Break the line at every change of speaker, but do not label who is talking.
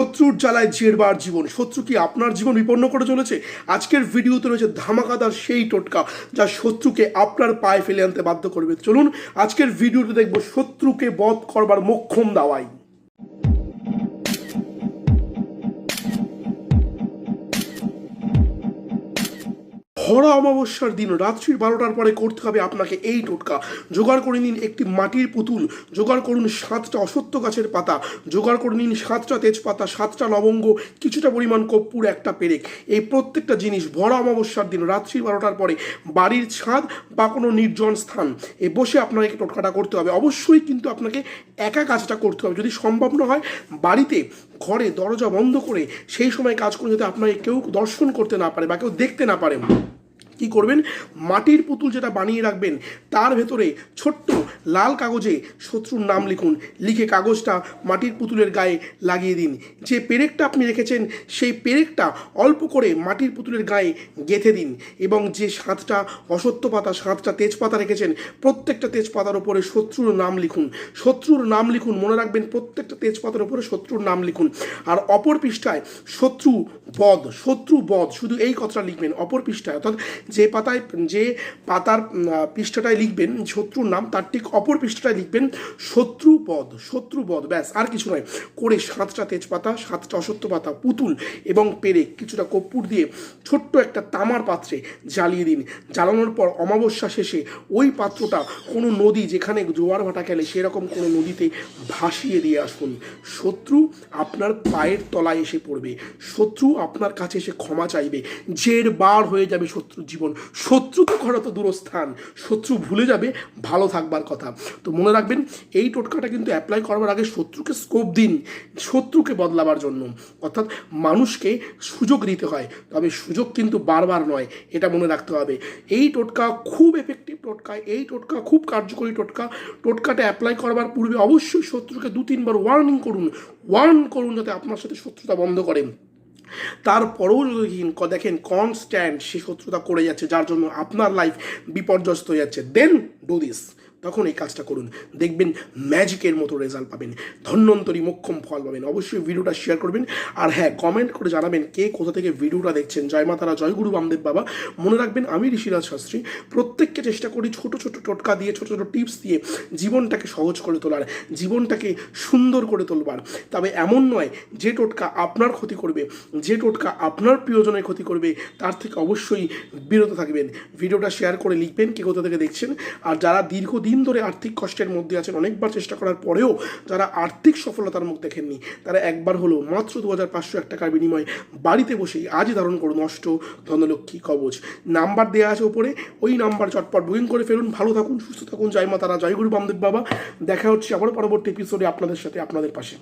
শত্রুর জ্বালায় জেরবার জীবন। শত্রু কি আপনার জীবন বিপন্ন করে চলেছে? আজকের ভিডিওতে রয়েছে ধামাকাদার সেই টোটকা যা শত্রুকে আপনার পায়ে ফেলে আনতে বাধ্য করবে। চলুন, আজকের ভিডিওতে দেখব শত্রুকে বধ করবার মোক্ষম দাওয়াই। ভরা অমাবস্যার দিন, রাত্রির বারোটার পরে করতে হবে আপনাকে এই টোটকা। জোগাড় করে নিন একটি মাটির পুতুল, জোগাড় করুন সাতটা অসত্য গাছের পাতা, জোগাড় করে নিন সাতটা তেজপাতা, সাতটা লবঙ্গ, কিছুটা পরিমাণ কর্পূর, একটা পেরেক। এই প্রত্যেকটা জিনিস ভরা অমাবস্যার দিন, রাত্রির বারোটার পরে বাড়ির ছাদ বা কোনো নির্জন স্থান এ বসে আপনাকে টোটকাটা করতে হবে। অবশ্যই কিন্তু আপনাকে একা কাজটা করতে হবে। যদি সম্ভব না হয়, বাড়িতে ঘরে দরজা বন্ধ করে সেই সময় কাজ করে যাতে আপনাকে কেউ দর্শন করতে না পারে বা কেউ দেখতে না পারে। কি করবেন? মাটির পুতুল যেটা বানিয়ে রাখবেন, তার ভেতরে ছোট্ট লাল কাগজে শত্রুর নাম লিখুন। লিখে কাগজটা মাটির পুতুলের গায়ে লাগিয়ে দিন। যে পেরেকটা আপনি রেখেছেন, সেই পেরেকটা অল্প করে মাটির পুতুলের গায়ে গেঁথে দিন এবং যে সাতটা, অসত্য পাতা সাতটা তেজপাতা রেখেছেন, প্রত্যেকটা তেজপাতার ওপরে শত্রুর নাম লিখুন। শত্রুর নাম লিখুন, মনে রাখবেন প্রত্যেকটা তেজপাতার ওপরে শত্রুর নাম লিখুন। আর অপর পৃষ্ঠায় শত্রু বধ শত্রু বধ, শুধু এই কথাটা লিখবেন, অপর পৃষ্ঠায়। অর্থাৎ যে পাতায়, যে পাতার পৃষ্ঠাটায় লিখবেন, শত্রুর নাম, তার ঠিক অপর পৃষ্ঠাটায় লিখবেন শত্রু বধ শত্রু বধ ব্যাস, আর কিছু নয়। করে সাতটা তেজপাতা, সাতটা অসত্য পাতা, পুতুল এবং পেরে কিছুটা কর্পূর দিয়ে ছোট্ট একটা তামার পাত্রে জ্বালিয়ে দিন। জ্বালানোর পর অমাবস্যা শেষে ওই পাত্রটা কোনো নদী যেখানে জোয়ার ভাটা খেলে সেরকম কোনো নদীতে ভাসিয়ে দিয়ে আসুন। শত্রু আপনার পায়ের তলায় এসে পড়বে। শত্রু আপনার কাছে এসে ক্ষমা চাইবে। জের বার হয়ে যাবে শত্রু জীবন। শত্রু তো ঘরে তো দূরস্থান। শত্রু ভুলে যাবে, ভালো থাকবার কথা। তো মনে রাখবেন, এই টোটকাটা কিন্তু অ্যাপ্লাই করবার আগে শত্রুকে স্কোপ দিন, শত্রুকে বদলাবার জন্য। অর্থাৎ মানুষকে সুযোগ দিতে হয়। তবে সুযোগ কিন্তু বারবার নয়, এটা মনে রাখতে হবে। এই টোটকা খুব এফেক্টিভ টোটকা, এই টোটকা খুব কার্যকরী টোটকা। টোটকাটা অ্যাপ্লাই করবার পূর্বে অবশ্যই শত্রুকে দু তিনবার ওয়ার্নিং করুন। ওয়ার্ন করুন যাতে আপনার সাথে শত্রুতা বন্ধ করেন তারপরেও যদি দেখেন- দেখেন কনস্ট্যান্ট সে শত্রুতা করে যাচ্ছে, যার জন্য আপনার লাইফ বিপর্যস্ত হয়ে যাচ্ছে। দেন ডু দিস তখন এই কাজটা করুন। দেখবেন ম্যাজিকের মতো রেজাল্ট পাবেন। ধন্যন্তরী মোক্ষম ফল পাবেন। অবশ্যই ভিডিওটা শেয়ার করবেন। আর হ্যাঁ কমেন্ট করে জানাবেন কে কোথা থেকে ভিডিওটা দেখছেন। জয় মাতারা জয় গুরু বামদেব বাবা। মনে রাখবেন, আমি ঋষিরাজ শাস্ত্রী। প্রত্যেককে চেষ্টা করি ছোট ছোট টোটকা দিয়ে, ছোট ছোট টিপস দিয়ে জীবনটাকে সহজ করে তোলার, জীবনটাকে সুন্দর করে তোলবার। তবে এমন নয়, যে টোটকা আপনার ক্ষতি করবে, যে টোটকা আপনার প্রিয়জনের ক্ষতি করবে, তার থেকে অবশ্যই বিরত থাকবেন। ভিডিওটা শেয়ার করে লিখবেন কে কোথা থেকে দেখছেন। আর যারা দীর্ঘদিন ধরে আর্থিক কষ্টের মধ্যে আছেন, অনেকবার চেষ্টা করার পরেও যারা আর্থিক সফলতার মুখ দেখেননি, তারা একবার হলো মাত্র দু হাজার পাঁচশো এক টাকার বিনিময়ে বাড়িতে বসেই আজই ধারণ করুন অষ্ট ধনলক্ষ্মী কবচ। নাম্বার দেওয়া আছে ওপরে, ওই নাম্বার চটপট বুকিং করে ফেলুন। ভালো থাকুন, সুস্থ থাকুন। জয় মা তারা, জয় বামদেব বাবা। দেখা হচ্ছে আবার পরবর্তী এপিসোডে আপনাদের সাথে, আপনাদের পাশে।